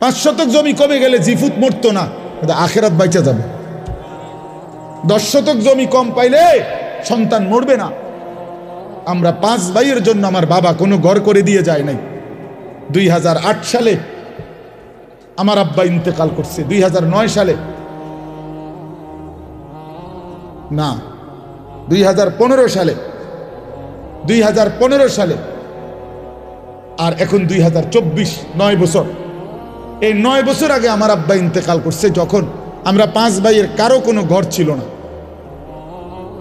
পাঁচ শতক জমি কমে গেলে জিফুত মরতো না আখেরাত বাইচা যাবে। দশ শতক জমি কম পাইলে সন্তান মরবে না। আমরা পাঁচ ভাইয়ের জন্য আমার বাবা কোনো ঘর করে দিয়ে যায় নাই। দুই হাজার আট সালে আমার আব্বা ইন্তেকাল করছে। দুই হাজার নয় সালে। না, দুই হাজার পনেরো সালে। দুই হাজার পনেরো সালে। আর এখন দুই হাজার নয় বছর। এই নয় বছর আগে আমার আব্বা ইন্তেকাল করছে, যখন আমরা পাঁচ ভাইয়ের কারও কোনো ঘর ছিল না।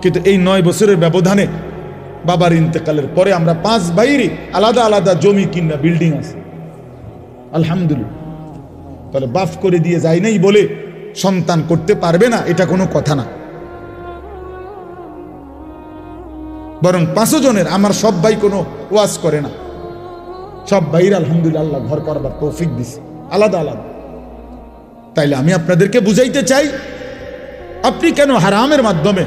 কিন্তু এই নয় বছরের ব্যবধানে বাবার ইন্তেকালের পরে আমরা পাঁচ ভাইয়েরই আলাদা আলাদা জমি কিনা বিল্ডিং আছে। আলহামদুলিল্লাহ। তাহলে বাফ করে দিয়ে যায় নাই বলে সন্তান করতে পারবে না, এটা কোনো কথা না। বরং পাঁচশো জনের, আমার সব ভাই কোনো ওয়াজ করে না। সব ভাইয়ের আলহামদুলিল্লাহ আল্লাহ ঘর করবার তৌফিক দিছে। আলাদা আলাদা। তাইলে আমি আপনাদেরকে বুঝাইতে চাই, আপনি কেন হারামের মাধ্যমে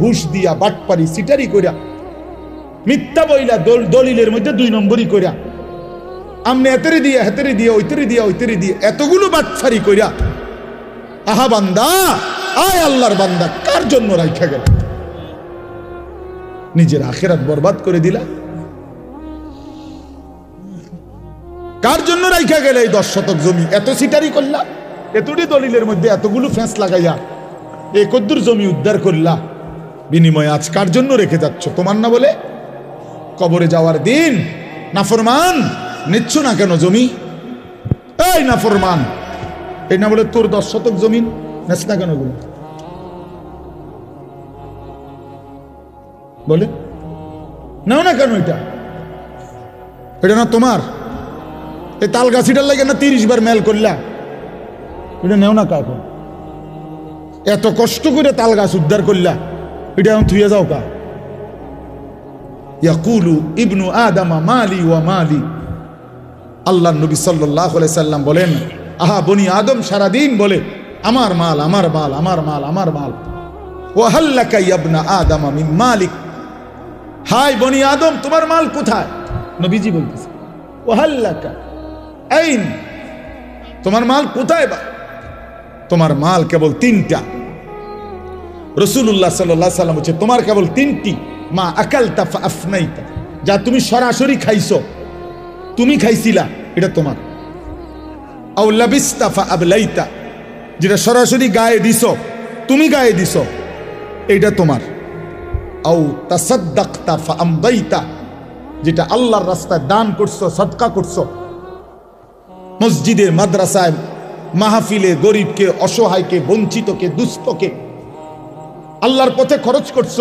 ঘুষ দিয়া, বাটপারি, সিটারি কইরা, মিথ্যা বইলা দল, দলিলের মধ্যে দুই নম্বরই কইরা, আমনে এতেরে দিয়া, হেতেরে দিয়া, ওইতেরে দিয়া ওইতেরে দিয়া, এতগুলো বাটফারি কইরা, আহা বান্দা, আয় আল্লাহর বান্দা, কার জন্য রাইখা গেল? নিজের আখেরাত বরবাদ করে দিলা? কার জন্য রাইখা গেলে এই দশ শতক জমি। এত সিটারি করলা, এতটি দলিলের মধ্যে এতগুলো ফেঁস লাগাইয়া, এ কদ্দুর জমি উদ্ধার করলা। বিনিময়ে আজ কার জন্য রেখে যাচ্ছ? তোমার না বলে? কবরে যাওয়ার দিন, নাফরমান, নিচ্ছ না কেন জমি? এই নাফরমান, এই না বলে তোর দশ শতক জমিন নেস না কেন বলে বলে, নাও না কেন এটা? এটা না তোমার। এই তাল গাছিটার লাগে না তিরিশ বার মেল করলা? এটা নেও না কাকু। এত কষ্ট করে তাল গাছ উদ্ধার করলা। এটা এখন থুয়ে যাও কা। ইয়াকুলু ইবনু আদামা মালি ওয়া মালি। আল্লাহ নবী সাল্লাহ সাল্লাম বলেন, আহা বনি আদম সারাদিন বলে, আমার মাল আমার মাল আমার মাল আমার মাল। ওয়াহাল্লাকা ইয়াবনা আদামা মিন মালিক। হাই বনি আদম, তোমার মাল কোথায়? নবীজি বলতেছে ওয়াহাল্লাকা আইন তোমার মাল কোথায় বা? তোমার মাল কেবল তিনটা। রসুল্লাহ সাল্লাহ সাল্লাম হচ্ছে তোমার কেবল তিনটি। মা আকাল তাফা আফনাইতা যা তুমি সরাসরি খাইছ, তুমি খাইছিলা, এটা তোমার। আউলাবিস্তাফা আবলাইতা যেটা সরাসরি গায়ে দিছ, তুমি গায়ে দিছ, এইটা তোমার। আউ তাসাদ্দাক্তা ফা আমদাইতা যেটা আল্লাহর রাস্তায় দান করছ, সদকা করছ মসজিদে মাদ্রাসায় মাহফিলে গরিবকে, অসহায়কে, বঞ্চিতকে, দুস্থকে। আল্লাহর পথে খরচ করছ।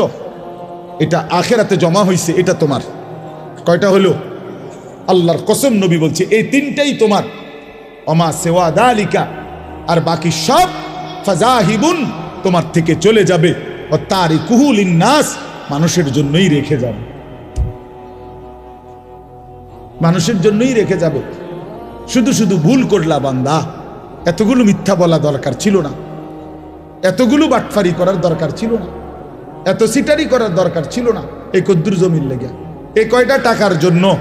এটা আখেরাতে জমা হয়েছে এটা তোমার। কয়টা হলো? আল্লাহর কসম নবী বলছে, এই তিনটাই তোমার। অমা সেওয়া দালিকা। আর বাকি সব ফাজাহিবুন তোমার থেকে চলে যাবে। ও তারই কুহুল নাস মানুষের জন্যই রেখে যাবে। মানুষের জন্যই রেখে যাবে। শুধু শুধু ভুল করলা বান্দা। এতগুলো মিথ্যা বলা দরকার ছিল না। এতগুলো বাটফারি করার দরকার ছিল না। এত সিটারি করার দরকার ছিল না এই কদ্দুর জমির লেগে। এই কয়টা টাকার জন্য?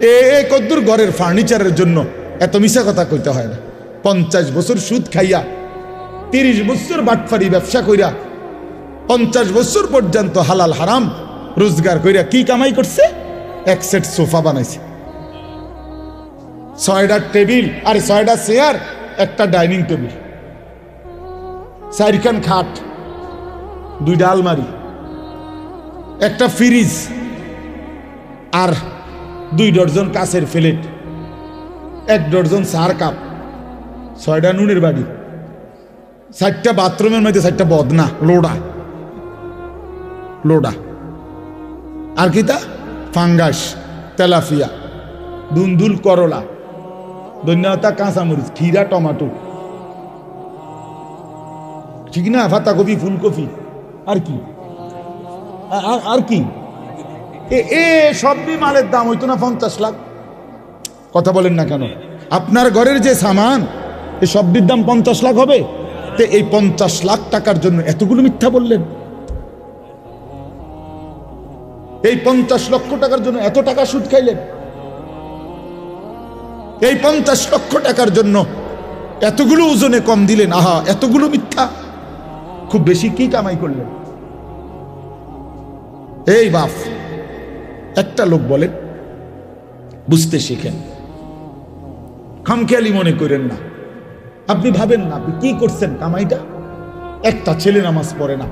এ এই কদ্দুর ঘরের ফার্নিচারের জন্য। এত মিশা কথা কইতে হয় না। পঞ্চাশ বছর সুদ খাইয়া, তিরিশ বছর বাটফারি ব্যবসা কইরা, পঞ্চাশ বছর পর্যন্ত হালাল হারাম রোজগার কইরা কি কামাই করছে? এক সেট সোফা বানাইছে। ছয়টা টেবিল আর ছয়টা চেয়ার, একটা ডাইনিং টেবিল। চারিখান খাট, দুইটা আলমারি, একটা ফ্রিজ আর দুই ডর্জন কাছের প্লেট, এক ডর্জন সার কাপ, ছয়টা নুনের বাড়ি চারটা বাথরুমের মধ্যে চারটা বদনা, লোডা লোডা। আর কি তা? ফাঙ্গাস, তেলাফিয়া, দুন্দুল করলা। ধন্যতা কাঁচামরিচ খিরা টমাটো। ঠিক না? পাতাকপি ফুলকপি। আর কি? আর কি? এ এ সবই মালের দাম, হইতো না পঞ্চাশ লাখ। কথা বলেন না কেন? আপনার ঘরের যে সামান এই সবটির দাম পঞ্চাশ লাখ হবে? তে এই পঞ্চাশ লাখ টাকার জন্য এতগুলো মিথ্যা বললেন। এই পঞ্চাশ লক্ষ টাকার জন্য এত টাকা সুদ খাইলেন? এই পঞ্চাশ লক্ষ টাকার জন্য এতগুলো ওজনে কম দিলেন। আহা, এতগুলো মিথ্যা। খুব বেশি কি কামাই করলেন? এই বাপ, একটা লোক বলে বুঝতে শিখেন। খামখেয়ালি মনে করেন না। আপনি ভাবেন না, আপনি কি করছেন কামাইটা? একটা ছেলে নামাজ পড়ে না,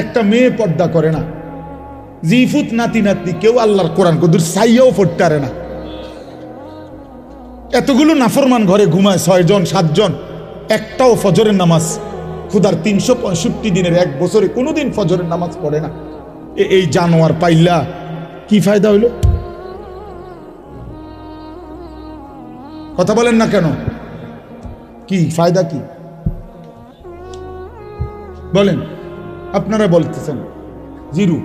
একটা মেয়ে পর্দা করে না। জিফুত নাতি নাতি কেউ আল্লাহর কোরআন কদুর সাইয়াও পড়তে না। এতগুলো নাফরমান ঘরে ঘুমায় ছয়জন, সাতজন, একটাও ফজরের নামাজ। খুদার তিনশো পঁয়ষট্টি দিনের এক বছরে কোনোদিন ফজরের নামাজ পড়ে না। এই জানোয়ার পাইলা, কি ফায়দা হইল? কথা বলেন না কেন? কি, ফায়দা কি? বলেন, আপনারা বলতেছেন। জিরু।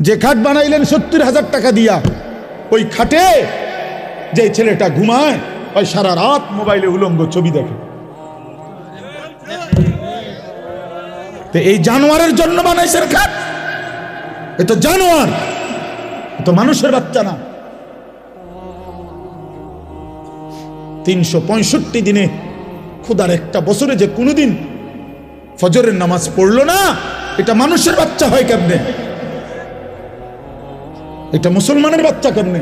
যে খাট বানাইলেন সত্তর হাজার টাকা দিয়া ওই খাটে যে ছেলেটা ঘুমায়, ওই সারা রাত মোবাইলে উলঙ্গ ছবি দেখে। এই জানোয়ারের জন্য বানাইছেন খাট? এ তো জানোয়ার তো মানুষের বাচ্চা না। তিনশো পঁয়ষট্টি দিনে খুদার একটা বছরে যে কোনোদিন ফজরের নামাজ পড়ল না, এটা মানুষের বাচ্চা হয় কেমনে? এটা মুসলমানের বাচ্চা কেমনে?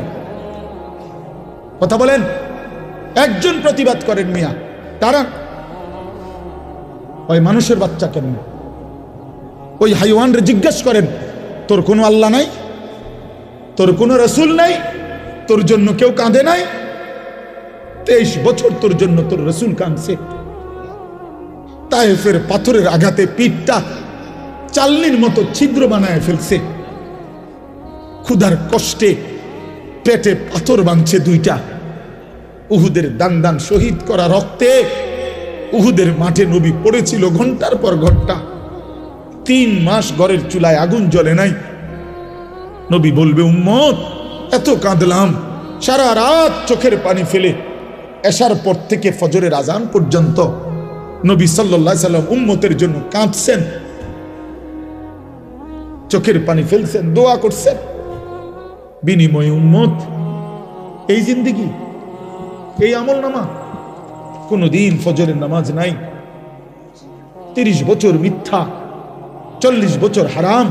কথা বলেন। একজন প্রতিবাদ করেন মিয়া। তারা, ওই মানুষের বাচ্চা কেমনে? ওই হাইওয়ানরে জিজ্ঞেস করেন, তোর কোনো আল্লাহ নাই? তোর কোনো রসুল নাই? তোর জন্য কেউ কাঁদে নাই? তেইশ বছর তোর জন্য তোর রসুল কাঁদছে। তায়েফের পাথরের আঘাতে পিঠটা চালনির মতো ছিদ্র বানায় ফেলছে। ক্ষুধার কষ্টে পেটে পাথর বাঁধছে দুইটা। উহুদের দান দান শহীদ করা রক্তে উহুদের মাঠে নবী পড়েছিল ঘণ্টার পর ঘণ্টা। তিন মাস ঘরের চুলায় আগুন জ্বলে নাই। নবী বলবে, উম্মত, এত কাঁদলাম। সারা রাত চোখের পানি ফেলে। এসার পর থেকে ফজরের আজান পর্যন্ত নবী সাল্লাহ সাল্লাম উম্মতের জন্য কাঁদছেন। চোখের পানি ফেলছেন, দোয়া করছেন। বিনিময় উম্মত। এই জিন্দিগি, এই আমল নামা কোনদিন ফজরের নামাজ নাই। তিরিশ বছর মিথ্যা, চল্লিশ বছর হারাম,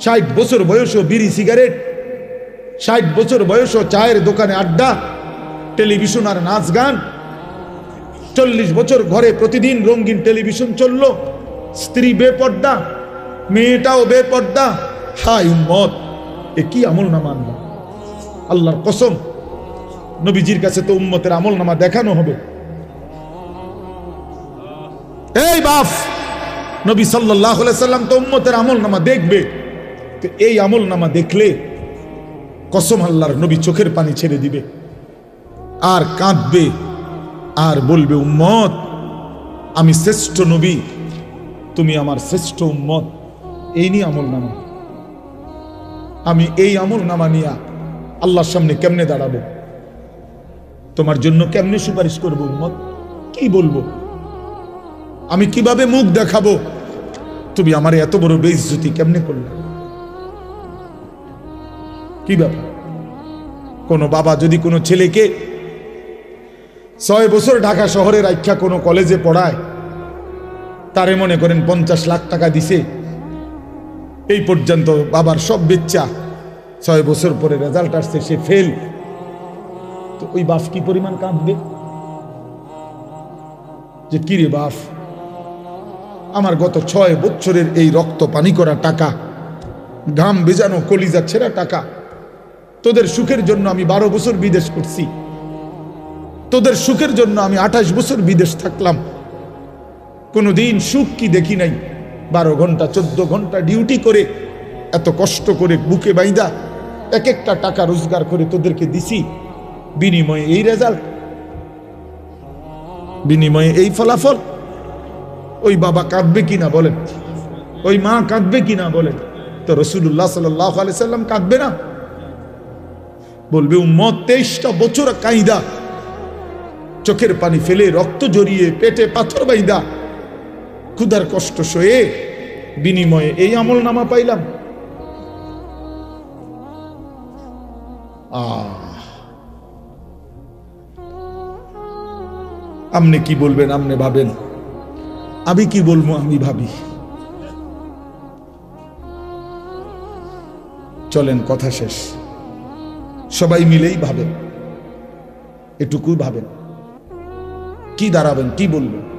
ষাট বছর বয়সও বিড়ি সিগারেট, ষাট বছর বয়সও চায়ের দোকানে আড্ডা, টেলিভিশন আর নাচ গান। চল্লিশ বছর ঘরে প্রতিদিন রঙিন টেলিভিশন চলল। স্ত্রী বেপর্দা, মেয়েটাও বেপর্দা। হাই উম্মত! এ কি আমল নামা আনলাম। আল্লাহর কসম, নবীজির কাছে তো উম্মতের আমল নামা দেখানো হবে। এই বাপ, নবী সাল্লাহ সাল্লাম তো উম্মতের আমল নামা দেখবে। তো এই আমল নামা দেখলে কসম আল্লাহর নবী চোখের পানি ছেড়ে দিবে। আর কাঁদবে, আর বলবে, উম্মত, আমি শ্রেষ্ঠ নবী, তুমি আমার শ্রেষ্ঠ উম্মত। এই নিয়ে আমল নামা আমি এই আমল নামা নিয়া আল্লাহর সামনে কেমনে দাঁড়াবো? তোমার জন্য কেমনে সুপারিশ করব উম্মত? কি বলব? আমি কীভাবে মুখ দেখাবো? তুমি আমার এত বড় বেইজ্জতি কেমনে করলে? কি ব্যাপার? কোনো বাবা যদি কোনো ছেলেকে ছয় বছর ঢাকা শহরের আখ্যা কোনো কলেজে পড়ায়, তারে মনে করেন পঞ্চাশ লাখ টাকা দিছে এই পর্যন্ত বাবার সব বেচ্চা। ছয় বছর পরে রেজাল্ট আসছে, সে ফেল তো ওই বাপ কি পরিমাণ কাঁদবে? যে কিরে বাপ, আমার গত ছয় বছরের এই রক্ত পানি করা টাকা, ঘাম বেজানো কলিজা ছেঁড়া টাকা, তোদের সুখের জন্য আমি বারো বছর বিদেশ করছি। তোদের সুখের জন্য আমি আঠাশ বছর বিদেশ থাকলাম। কোনোদিন সুখ কি দেখি নাই। বারো ঘণ্টা, চোদ্দ ঘণ্টা ডিউটি করে এত কষ্ট করে বুকে বাইদা এক একটা টাকা রোজগার করে তোদেরকে দিছি। বিনিময়ে এই রেজাল্ট বিনিময়ে এই ফলাফল। ওই বাবা কাঁদবে কিনা বলেন? ওই মা কাঁদবে কিনা বলেন? তো রসুল্লাহ সাল্লাম কাঁদবে না? বলবে, উম্মত, তেইশটা বছর কাইদা। চোখের পানি ফেলে রক্ত জড়িয়ে পেটে পাথর বাইদা ক্ষুধার কষ্ট সয়ে বিনিময়ে এই আমল নামা পাইলাম আপনি কি বলবেন আপনি ভাবেন? আমি কি বলব, আমি ভাবি। চলেন, কথা শেষ। সবাই মিলেই ভাবেন। এটুকুই ভাবেন। কি দাঁড়াবেন, কি বলবেন?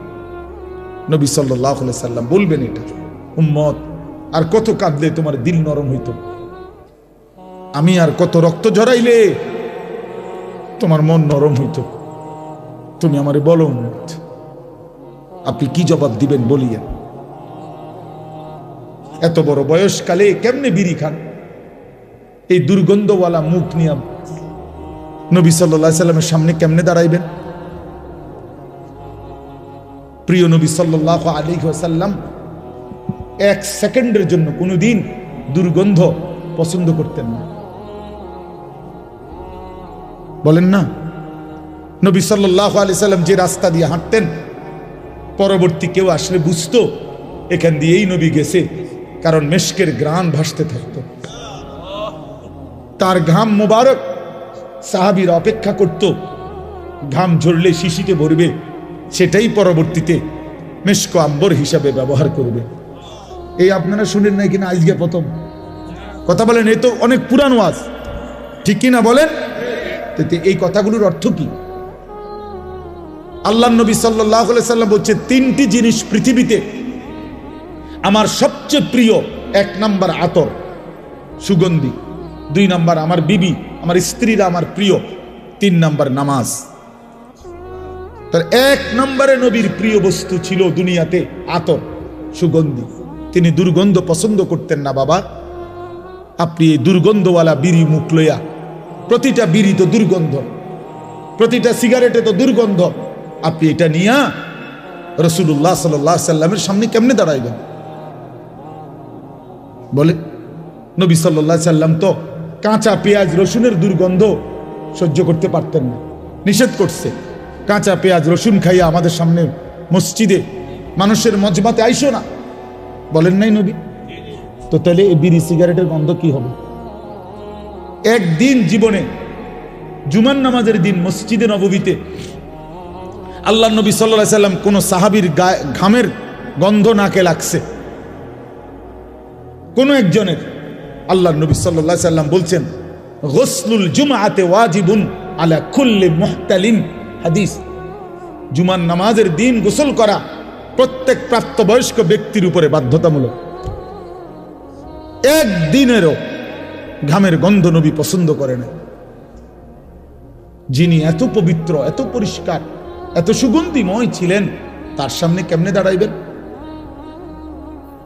নবী সাল্লাহ সাল্লাম বলবেন এটা। উম্মত, আর কত কাঁদলে তোমার দিল নরম হইত। আমি আর কত রক্ত ঝরাইলে তোমার মন নরম হইত। তুমি আমারে বলো, উম্মত, আপনি কি জবাব দিবেন বলিয়া? এত বড় বয়সকালে কেমনে বিড়ি খান? এই দুর্গন্ধওয়ালা মুখ নিয়ে নবী সাল্লাহ সাল্লামের সামনে কেমনে দাঁড়াইবেন? প্রিয় নবী সাল্লাহ আলী এক সেকেন্ডের জন্য কোনোদিন দুর্গন্ধ পছন্দ করতেন না। বলেন না, নবী সাল্লাহ আলি সাল্লাম যে রাস্তা দিয়ে হাঁটতেন, পরবর্তী কেউ আসলে বুঝতো, এখান দিয়েই নবী গেছে, কারণ মেশকের গ্রান ভাসতে থাকত। তার ঘাম মোবারক সাহাবির অপেক্ষা করত, ঘাম ঝরলে শিশিতে ভরবে সেটাই পরবর্তীতে মেশক আম্বর হিসাবে ব্যবহার করবে। এই আপনারা শুনেন নাই কিনা? আজকে প্রথম। কথা বলেন এই তো অনেক পুরানো আজ। ঠিক কিনা বলেন? এই কথাগুলোর অর্থ কি? আল্লাহ নবী সাল্লাম বলছে, তিনটি জিনিস পৃথিবীতে আমার সবচেয়ে প্রিয়, এক নাম্বার আতর, সুগন্ধি, দুই নাম্বার আমার বিবি, আমার স্ত্রীরা আমার প্রিয়, তিন নাম্বার নামাজ। তার এক নম্বরে নবীর প্রিয় বস্তু ছিল দুনিয়াতে আতর, সুগন্ধি। তিনি দুর্গন্ধ পছন্দ করতেন না, বাবা। আপনি এই দুর্গন্ধওয়ালা বিড়ি মুখ লইয়া, প্রতিটা বিড়ি তো দুর্গন্ধ, প্রতিটা সিগারেটে তো দুর্গন্ধ। আপনি এটা নিয়া রসুল্লাহ সাল্লাহ সাল্লামের সামনে কেমনে দাঁড়াইবেন? বলে, নবী সাল্লাহ সাল্লাম তো কাঁচা পেঁয়াজ রসুনের দুর্গন্ধ সহ্য করতে পারতেন না, নিষেধ করছে। কাঁচা পেঁয়াজ, রসুন খাইয়া আমাদের সামনে মসজিদে মানুষের মজবাতে আইসো না। বলেন নাই নবী? তো তাহলে এই বিড়ি সিগারেটের গন্ধ কি হবে? একদিন জীবনে জুমান নামাজের দিন মসজিদে নববীতে আল্লাহ নবী সাল্লা সাল্লাম কোন সাহাবির ঘামের গন্ধ নাকে লাগছে। কোন একজনের আল্লাহ নবী সাল্লা সাল্লাম বলছেন, গসলুল জুমাতে ওয়াজিবুন আলা খুল্লে মুহতালিম। হাদিস জুমান নামাজের দিন গোসল করা প্রত্যেক প্রাপ্তবয়স্ক ব্যক্তির উপরে বাধ্যতামূলক। একদিনেরও ঘামের গন্ধ নবী পছন্দ করে না যিনি এত পবিত্র, এত পরিষ্কার, এত সুগন্ধিময় ছিলেন, তার সামনে কেমনে দাঁড়াইবেন?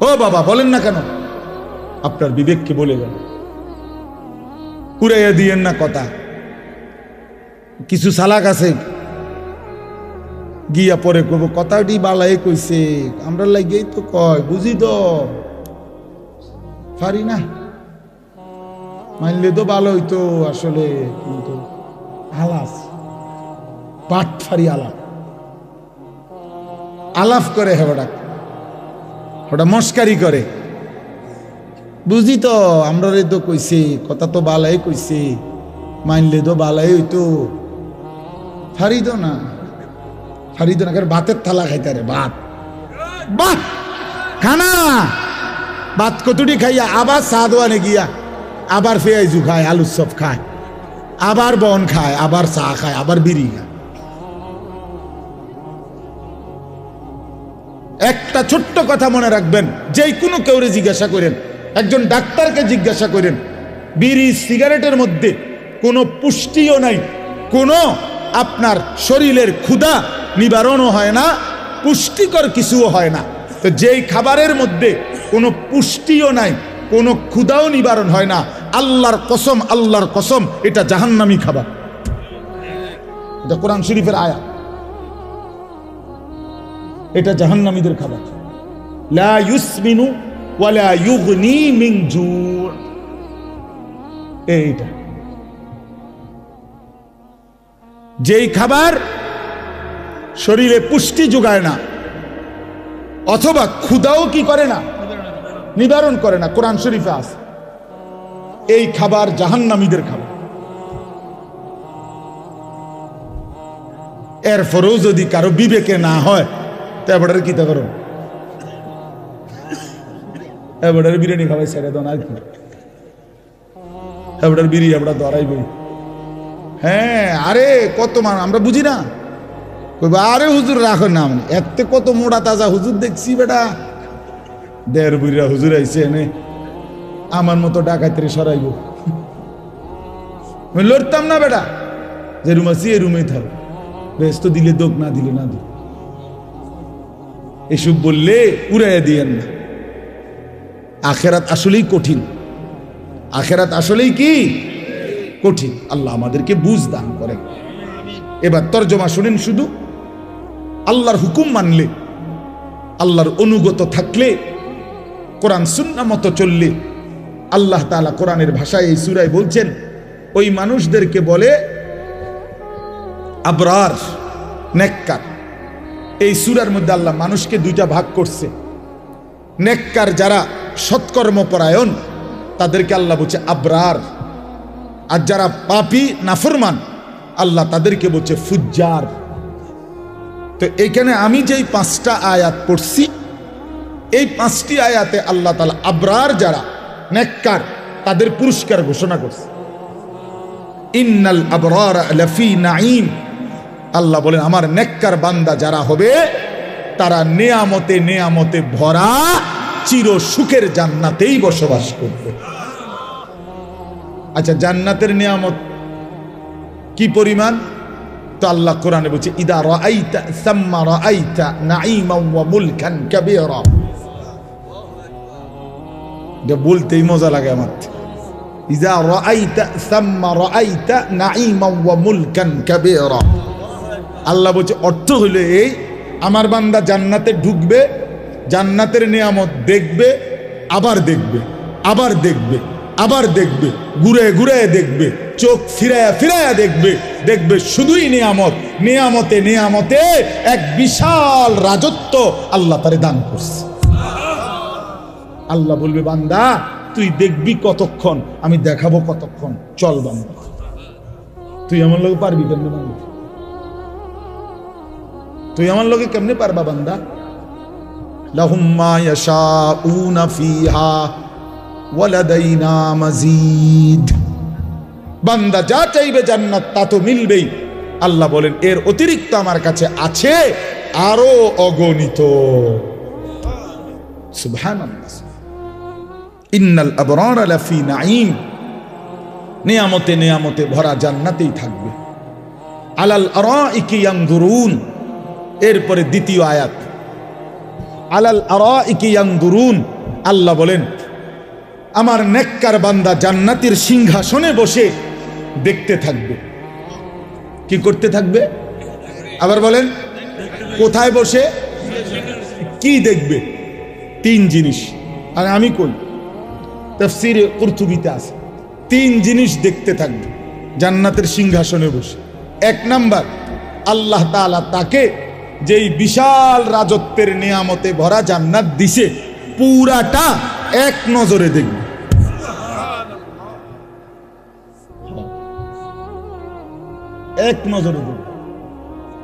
ও বাবা, বলেন না কেন? আপনার বিবেককে বলে গেল। উড়াইয়া দিয়েন না কথা। কিছু সালাক আছে? গিয়া পরে কব কথাটি বালাই কইছে। আমরা লাগেই তো কয়, বুঝি তো? পারি না। মানলে তো ভালো হইতো আসলে, কিন্তু আলাস। পাট ফারি আলাপ। আলাপ করে ওটা ওটা মস্কারি করে। বুঝি তো আমরা তো কইছে, কথা তো বালাই কইছে। মানলে তো বালাই হইতো। ফারিদ না। ফারিদ না ভাতের থালা খাইতে রে ভাত। বাহ খানা! ভাত কতুটি খাইয়া আবার চা দোয়ানে গিয়া আবার পেঁয়াজু খায়, আলুর সব খায়, আবার বন খায়, আবার চা খায়, আবার বিড়ি খায়। একটা ছোট্ট কথা মনে রাখবেন, যেই কোনো কেউরে জিজ্ঞাসা করেন, একজন ডাক্তারকে জিজ্ঞাসা করেন, বিড়ি সিগারেটের মধ্যে কোনো পুষ্টিও নাই, কোনো আপনার শরীরের ক্ষুধা নিবারণও হয় না, পুষ্টিকর কিছুও হয় না। তো যেই খাবারের মধ্যে কোনো পুষ্টিও নাই, কোনো ক্ষুধাও নিবারণ হয় না, আল্লাহর কসম আল্লাহর কসম, এটা জাহান্নামি খাবার। কোরআন শরীফের আয়া এটা জাহান্নামীদের খাবার। লা যেই খাবার শরীরে পুষ্টি যোগায় না। অথবা ক্ষুদাও কি করে না? নিবারণ করে না। কোরআন শরীফে আস এই খাবার জাহান্নামীদের খাবার। ফরও যদি কারও বিবেকে না হয়, তো কি কী করো? বিরিয়ানি খাবাই ছেড়ে দো না বিরিয়ানি আমরা হ্যাঁ আরে কত মান আমরা বুঝি না। আরে হুজুর, রাখো না মানে এতে কত মোড়া তাজা হুজুর দেখছি বেটা। দেড় বুড়িরা হুজুর আইছে এনে। আমার মতো ডাকাতের সরাইব। লড়তাম না বেটা। যে রুম আছি, এই রুমেই থাকো। বেশ তো দিলে দোক, না দিলে না দোক। এসব বললে উড়াইয়া দিয়েন না। আখেরাত আসলেই কঠিন। আখেরাত আসলেই কি? কঠিন। আল্লাহ আমাদেরকে বুঝ দান করে এবার তর্জমা শুনেন শুধু। আল্লাহর হুকুম মানলে, আল্লাহর অনুগত থাকলে, কোরআন সুন্না মতো চললে, আল্লাহ তাআলা কোরআনের ভাষায় এই সুরায় বলছেন, ওই মানুষদেরকে বলে, আবরার, নেককার। এই সুরার মধ্যে আল্লাহ মানুষকে দুইটা ভাগ করছে। নেককার যারা সৎকর্মপরায়ণ, তাদেরকে আল্লাহ বলছে আবরার। আর যারা পাপি, নাফরমান, আল্লাহ তাদেরকে বলছে ফুজ্জার। তো এইখানে আমি যেই পাঁচটা আয়াত পড়ছি, এই পাঁচটি আয়াতে আল্লাহ তালা আবরার যারা, নেককার, তাদের পুরস্কার ঘোষণা করছে। ইন্নাল আবরার লফি নাইম আল্লাহ বলেন, আমার নেককার বান্দা যারা হবে, তারা নেয়ামতে নেয়ামতে ভরা, চির সুখের জান্নাতেই বসবাস করবে। আচ্ছা জান্নাতের নিয়ামত কি পরিমাণ? তো আল্লাহ কোরআনে বলছে, ইদা রাআইতা সাম্মা রাআইতা নাঈমা ওয়া মুলকান কাবীরা। বলতেই মজা লাগে আমার। ইদা রাআইতা সাম্মা রাআইতা নাঈমা ওয়া মুলকান কাবীরা। আল্লাহ বলছে, অর্থ হলো এই, আমার বান্দা জান্নাতে ঢুকবে, জান্নাতের নিয়ামত দেখবে, আবার দেখবে আবার দেখবে আবার দেখবে, ঘুরে ঘুরে দেখবে, চোখ ফিরায়া ফিরায়া দেখবে দেখবে শুধুই নিয়ামত, নিয়ামতে নিয়ামতে এক বিশাল রাজত্ব আল্লাহ তারে দান করছে। আল্লাহ বলবে, বান্দা, তুই দেখবি কতক্ষণ, আমি দেখাবো কতক্ষণ, চল বান্দা। তুই আমার লোক পারবি কেমনে বান্দা? তুই আমার লোকে কেমনে পারবা বান্দা? লাহুম্মা ইয়াশাউনা ফিহা ওয়ালাদাইনা মাজিদ। বান্দা যা চাইবে জান্নাত তা তো মিলবেই। আল্লাহ বলেন, এর অতিরিক্ত আমার কাছে আছে আরও অগণিত। ইন্নাল আবরার লাফি নাঈম। নিয়ামতে নিয়ামতে ভরা জান্নাতেই থাকবে। আলাল আরাইকি ইয়ানজুরুন। এরপরে দ্বিতীয় আয়াত। আলাল আরাইকি ইয়ানজুরুন। আল্লাহ বলেন, আমার নেককার বান্দা জান্নাতের সিংহাসনে বসে দেখতে থাকবে। কি করতে থাকবে? আবার বলেন, কোথায় বসে কি দেখবে? তিন জিনিস। আর আমি কই? তফসিরে কুর্তুবিতে আছে। তিন জিনিস দেখতে থাকবে। জান্নাতের সিংহাসনে বসে। এক নাম্বার, আল্লাহ তাআলা তাকে যেই বিশাল রাজত্বের নিয়ামতে ভরা জান্নাত দিছে, পুরাটা এক নজরে দেখবে। এক নজরে দেখবে।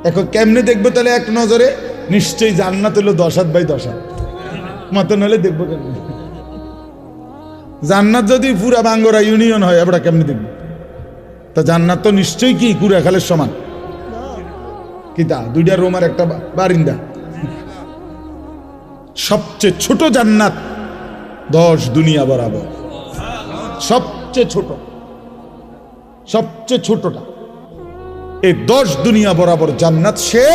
এখন কেমনে দেখবে তাহলে এক নজরে? নিশ্চয়ই জান্নাত হলো দশ হাত বাই দশ হাত। মতন হলে দেখব কেমনে? জান্নাত যদি পুরা বাঙ্গরা ইউনিয়ন হয়, আমরা কেমনে দেখব? তা জান্নাত তো নিশ্চয়ই কি কুড়া খালের সমান কিতা দুইটা রোমার একটা বারিন্দা? সবচেয়ে ছোট জান্নাত দশ দুনিয়া বরাবর। সবচেয়ে ছোট। সবচেয়ে ছোটটা। এই দশ দুনিয়া বরাবর জান্নাত সে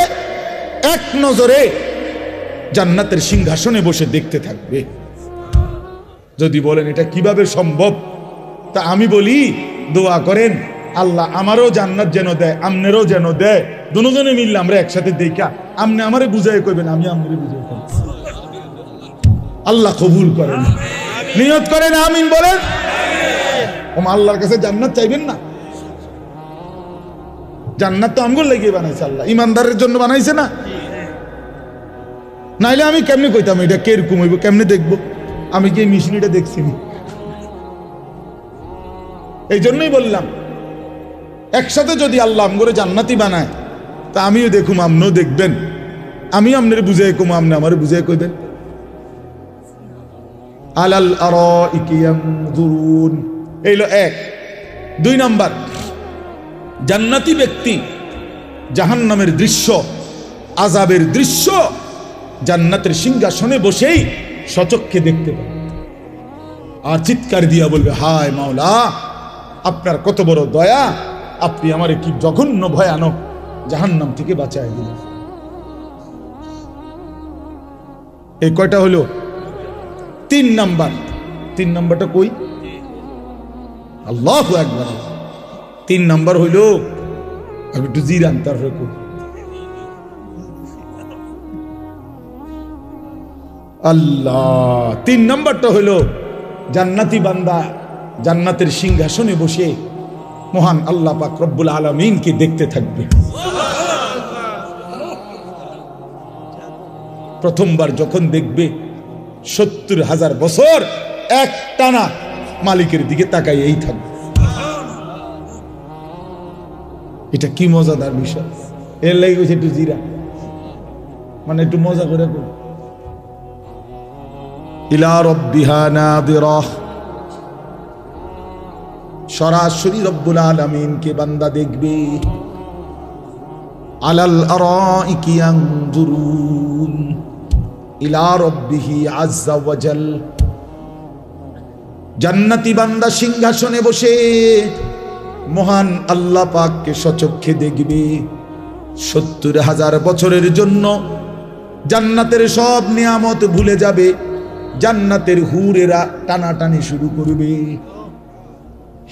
এক নজরে জান্নাতের সিংহাসনে বসে দেখতে থাকবে। যদি বলেন এটা কীভাবে সম্ভব, তা আমি বলি, দোয়া করেন, আল্লাহ আমারও জান্নাত যেন দেয়, আমনেরও যেন দেয়, দুজনে মিললে আমরা একসাথে দেখা। আমনে আমারে বুঝাই কইবেন, আমি আমনে বুঝাই কইব। আল্লাহ কবুল করেন। নিয়ত করেন, আমিন বলেন। আল্লাহর কাছে জান্নাত চাইবেন না? জান্নাত তো আমগুলো লাগিয়ে বানাইছে আল্লাহ। ইমানদারের জন্য বানাইছে না। নাইলে আমি কেমনে কইতাম এটা কীরকম হইব, কেমনে দেখব? আমি কি এই মিশনিটা দেখছি? এই জন্যই বললাম, একসাথে যদি আল্লাহ আমগরে জান্নাতি বানায়, তা আমিও দেখুম আপনিও দেখবেন। আমি আপনার বুঝাই কম আপনি আমার বুঝাই কইবেন। আলাল আরাইকিয়ানজুরুন এইলো এক। দুই নাম্বার। জান্নাতি ব্যক্তি, জাহান্নামের দৃশ্য আজাবের দৃশ্য, জান্নাতের সিংহাসনে বসেই সচক্ষে দেখতে পাবে আর চিৎকার দিয়া বলবে, হায় মাওলা, আপনার কত বড় দয়া, আপনি আমার কি জঘন্য ভয়ানক জাহান্নাম থেকে বাঁচায় দিলেন? এই কয়টা হলো? তিন নাম্বার। তিন নাম্বারটা কই? আল্লাহ একবার তিন নম্বর হইল, আমি একটু তারপরে কই। আল্লাহ, তিন নম্বরটা হইল, জান্নাতি বান্দা জান্নাতের সিংহাসনে বসে মহান আল্লাহ পাক রব্বুল আলমিনকে দেখতে থাকবে। প্রথমবার যখন দেখবে, সত্তর হাজার বছর এক টানা মালিকের দিকে তাকাই এই থাকবে। এটা কি মজাদার বিষয়? এর লাগে গেছে একটু জিরা। মানে একটু মজা করে করি সরাসরি রব্বুল আলামিনকে বান্দা দেখবে। আলাল ইলা রব্বিহি আজ্জা ওয়াজাল জান্নাতি বান্দা সিংহাসনে বসে মহান আল্লাহ পাককে সচক্ষে দেখবে। সত্তর হাজার বছরের জন্য জান্নাতের সব নিয়ামত ভুলে যাবে। জান্নাতের হুরেরা টানাটানি শুরু করবে।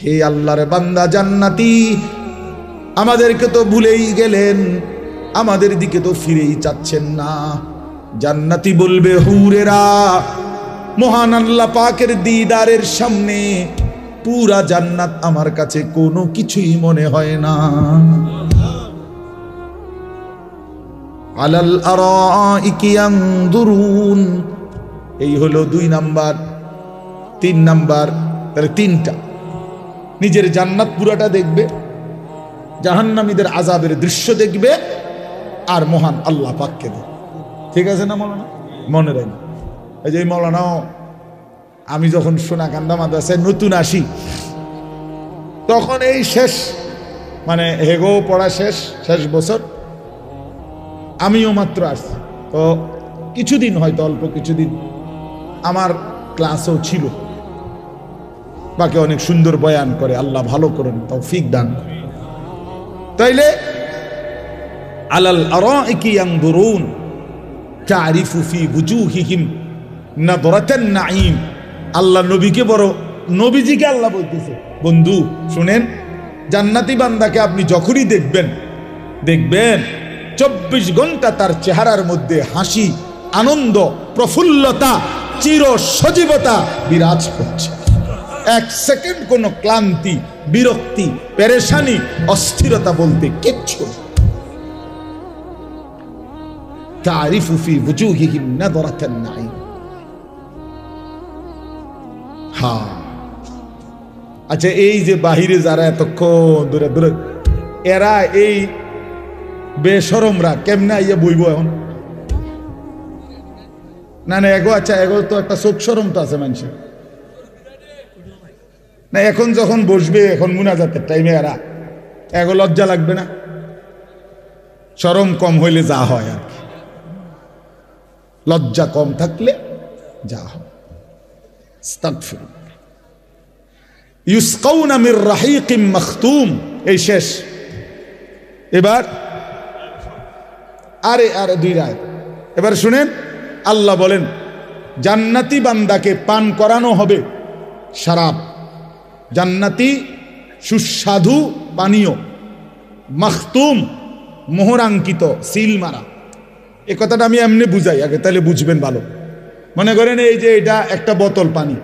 হে আল্লাহর বান্দা জান্নাতি, আমাদেরকে তো ভুলেই গেলেন, আমাদের দিকে তো ফিরেই চাচ্ছেন না। জান্নাতি বলবে, হুরেরা, মহান আল্লাহ পাকের দিদারের সামনে পুরা জান্নাত আমার কাছে কোনো কিছুই মনে হয় না। আলাল আরাইকি ইয়ানদুরুন। এই হলো দুই নাম্বার। তিন নাম্বার, তাহলে তিনটা। নিজের জান্নাত পুরাটা দেখবে, জাহান্নামীদের আজাবের দৃশ্য দেখবে, আর মহান আল্লাহ পাককে দেখবে। ঠিক আছে না মৌলানা? মনে রাখবে। এই যে মৌলানাও আমি যখন সোনাকান্দা মাদ্রাসায় নতুন আসি, তখন এই শেষ মানে হেগো পড়া শেষ শেষ বছর, আমিও মাত্র আসছি। তো কিছুদিন হয়তো, অল্প কিছুদিন আমার ক্লাসও ছিল। বাকি অনেক সুন্দর বয়ান করে, আল্লাহ ভালো করেন তাও ফিক দান করে। তাইলে, আলাল আরাইকি ইয়ানদুরুন তারিফু ফি বুজুহিহিম নাদরাতান নাঈম। আল্লাহ নবীকে বড় নবীজিকে আল্লাহ বলতেছে। বন্ধু, শুনেন, জান্নাতি বান্দাকে আপনি যখনই দেখবেন দেখবেন চব্বিশ ঘণ্টা তার চেহারার মধ্যে হাসি, আনন্দ, প্রফুল্লতা, চির সজীবতা বিরাজ করছে। এক সেকেন্ড কোনো ক্লান্তি, বিরক্তি, পেরেশানি, অস্থিরতা বলতে কিচ্ছু তারিফুফি বুঝুহিহীন না দরাতেন নাই হ্যাঁ আচ্ছা এই যে বাহিরে যারা এতক্ষণ দূরে দূরে এরা এই বেসরমরা কেমনে আইয়া বইব এখন? না না, এগো আচ্ছা এগো তো একটা চোখ সরম তো আছে মানুষের। না, এখন যখন বসবে, এখন মুনাজাতের টাইমে এরা, এগো লজ্জা লাগবে না? সরম কম হইলে যা হয় আর কি। লজ্জা কম থাকলে যা হয়। ইউসকাউনা মির রাহিকিম মাখতুম এই শেষ। এবার আরে আরে, দুই রায়। এবার শুনেন, আল্লাহ বলেন, জান্নাতি বান্দাকে পান করানো হবে শারাব। জান্নাতি সুস্বাদু পানীয়। মাখতুম, মোহরাঙ্কিত, সিল মারা। এ কথাটা আমি এমনি বুঝাই, আগে তাহলে বুঝবেন ভালো। মনে করেন এই যে এটা একটা বোতল পানি।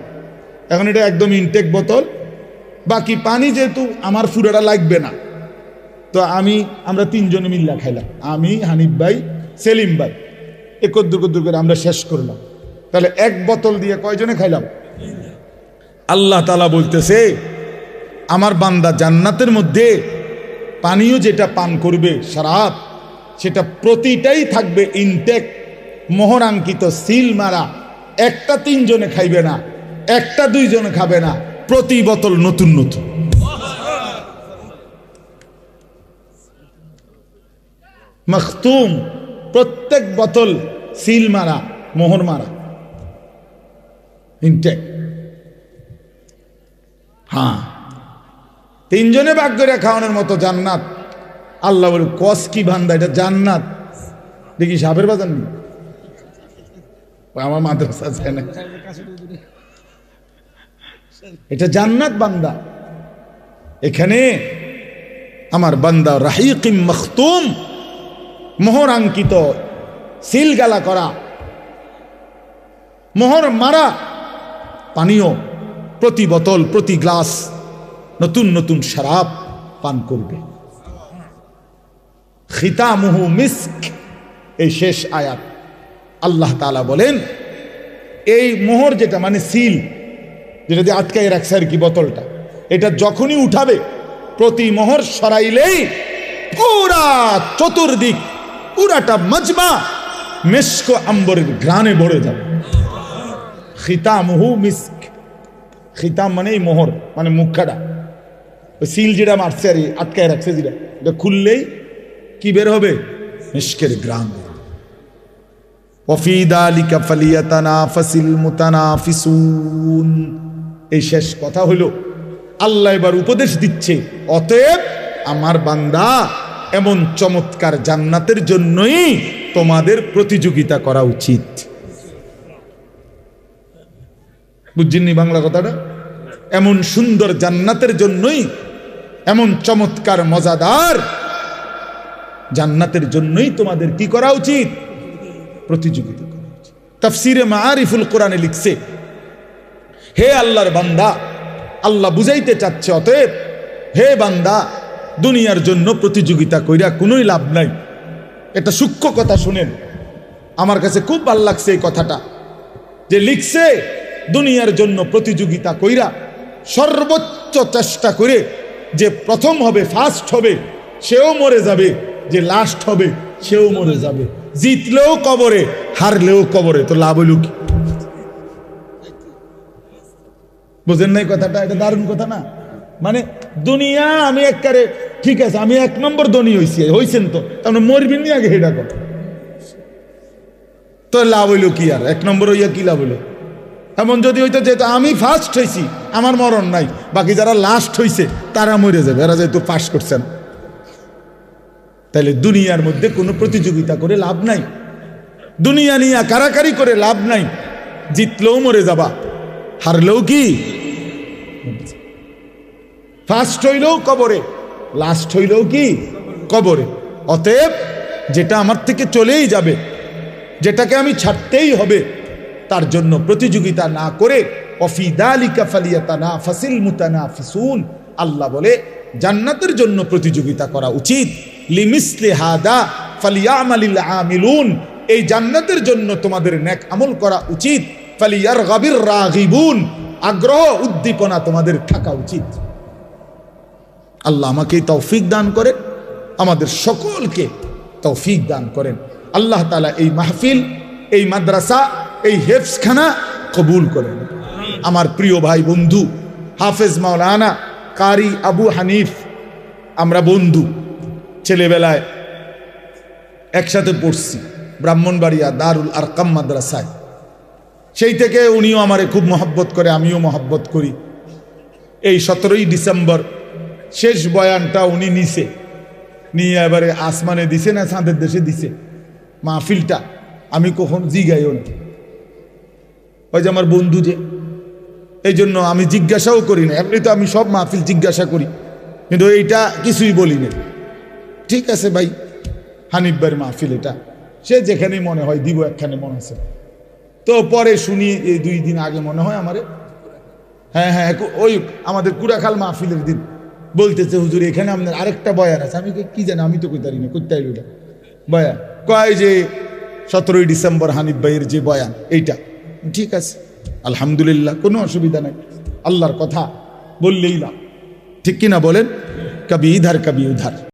এখন এটা একদম ইনটেক বোতল। বাকি পানি যেহেতু আমার ফুরাটা লাগবে না, তো আমি, আমরা তিনজনে মিল্লা খাইলাম। আমি, হানিফ ভাই, সেলিম ভাই। এ কদ্দুর কদ্দুর করে আমরা শেষ করলাম। তাহলে এক বোতল দিয়ে কয়জনে খাইলাম? আল্লাহ তালা বলতেছে, আমার বান্দা জান্নাতের মধ্যে পানীয় যেটা পান করবে সারাপ সেটা প্রতিটাই থাকবে ইনটেক মোহরাঙ্কিত সিল মারা। একটা তিনজনে খাইবে না, একটা দুইজনে খাবে না, প্রতি বোতল নতুন নতুন। মখতুম, প্রত্যেক বোতল সিল মারা, মোহর মারা। ইনটেক। হ্যাঁ। তিনজনে ভাগ করে খাওয়ানোর মতো জান্নাত। আল্লাহ বলে কস কি ভান্দা এটা জান্নাত। দেখি সাপের বাজার নেই। আমার মাদ্রাসা আছে না এটা জান্নাত বান্দা। এখানে আমার বান্দা রাহিকিম মখতুম মোহর আঙ্কিত সিলগালা করা, মোহর মারা, পানীয় প্রতি বোতল, প্রতি গ্লাস, নতুন নতুন শরাব পান করবে। খিতামুহু মিস্ক, এই শেষ আয়াত। আল্লাহ তাআলা বলেন, এই মোহর যেটা মানে সিল, যেটা দিয়ে আটকায় রাখছে আর কি বোতলটা, এটা যখনই উঠাবে, প্রতি মোহর সরাইলেই পুরা চতুর্দিক, পুরাটা মজমা মেস্ক আম্বরের গ্রানে ভরে যাবে। খিতামুহু মিস্ক। খিতাম মানে এই মোহর মানে মুখাটা ওই সিল যেটা মারছে আর আটকায় রাখছে যেটা, এটা খুললেই কি বের হবে? মিস্কের গ্রাম অফিদালিকা ফালিয়াতানা ফাসিল মুতানাফিসুন এই শেষ কথা হলো। আল্লাহ এবার উপদেশ দিচ্ছে, অতএব আমার বান্দা এমন চমৎকার জান্নাতের জন্যই তোমাদের প্রতিযোগিতা করা উচিত। বুঝছেননি বাংলা কথাটা? এমন সুন্দর জান্নাতের জন্যই, এমন চমৎকার, মজাদার জান্নাতের জন্যই তোমাদের কি করা উচিত? প্রতিযোগিতা করা উচিত তাফসিরে মারিফুল কোরআনে লিখছে, হে আল্লাহর বান্দা, আল্লাহ বুঝাইতে চাচ্ছে, অতএব হে বান্দা, দুনিয়ার জন্য প্রতিযোগিতা কইরা কোনোই লাভ নাই। এটা সূক্ষ্ম কথা শুনেন। আমার কাছে খুব ভালো লাগছে এই কথাটা, যে লিখছে, দুনিয়ার জন্য প্রতিযোগিতা কইরা সর্বোচ্চ চেষ্টা করে যে প্রথম হবে, ফার্স্ট হবে, সেও মরে যাবে, যে লাস্ট হবে, সেও মরে যাবে। জিতলেও কবরে, হারলেও কবরে, তো লাভ হইল কি? বুঝেন নাই কথাটা? এটা দারুণ কথা না? মানে দুনিয়া আমি একবারে ঠিক আছে, আমি এক নম্বর ধনী হইছি, হইছেন তো মরবিন নি আগে হেডা কর তো লাভ হইল কি আর? এক নম্বর হইয়া কি লাভ হইল? এমন যদি হইতো যে আমি ফার্স্ট হয়েছি আমার মরণ নাই, বাকি যারা লাস্ট হইছে, তারা মরে যাবে, এরা যেহেতু পাস করছেন। তাহলে দুনিয়ার মধ্যে কোনো প্রতিযোগিতা করে লাভ নাই। দুনিয়া নিয়ে কারাকারি করে লাভ নাই। জিতলেও মরে যাবা। হারলেও কি? ফার্স্ট হইলেও কবরে লাস্ট হইলেও কি? কবরে। অতএব যেটা আমার থেকে চলেই যাবে, যেটাকে আমি ছাড়তেই হবে, তার জন্য প্রতিযোগিতা না করে অফিদালিকা ফালিয়াতানা ফাসিল মুতানা ফিসুন আল্লাহ বলে, জান্নাতের জন্য প্রতিযোগিতা করা উচিত। এই জান্নাতের জন্য তোমাদের নেক আমল করা উচিত। ফালিয়ার গাবির রাগিবুন। আগ্রহ, উদ্দীপনা তোমাদের থাকা উচিত। আল্লাহ আমাকে তৌফিক দান করেন। আমাদের সকলকে তৌফিক দান করেন। আল্লাহ তালা এই মাহফিল, এই মাদ্রাসা, এই হেফসখানা কবুল করেন। আমার প্রিয় ভাই বন্ধু, হাফেজ মাওলানা কারি আবু হানিফ, আমরা বন্ধু। ছেলেবেলায় একসাথে পড়ছি, ব্রাহ্মণবাড়িয়া দারুল আরকাম মাদ্রাসায়। সেই থেকে উনিও আমারে খুব মহব্বত করে, আমিও মহব্বত করি। এই সতেরোই ডিসেম্বর শেষ বয়ানটা উনি নিছে, নিয়ে এবারে আসমানে দিছে না চাঁদের দেশে দিছে, মাহফিলটা। আমি কখন জিগাইও না। ওই যে আমার বন্ধু যে, এই জন্য আমি জিজ্ঞাসাও করি না। এমনি তো আমি সব মাহফিল জিজ্ঞাসা করি, কিন্তু এইটা কিছুই বলি না ঠিক আছে ভাই ভাইয়ের মাহফিল এটা। সে যেখানেই মনে হয় দিব, একখানে মনে আছে তো পরে শুনি, এই দুই দিন আগে মনে হয় আমারে। হ্যাঁ হ্যাঁ ওই আমাদের কুড়াখাল মাহফিলের দিন। বলতেছে, হুজুর, এখানে আপনার আরেকটা বয়ান আছে। আমি কি জানি, আমি তো কইতারি না আইল এটা। বয়ান, কয় যে, সতেরোই ডিসেম্বর হানিফ ভাইয়ের যে বয়ান, এইটা। ঠিক আছে, আলহামদুলিল্লাহ, কোনো অসুবিধা নাই। আল্লাহর কথা বললেই না। ঠিক কিনা বলেন? কবি ইধার, কবি উধার।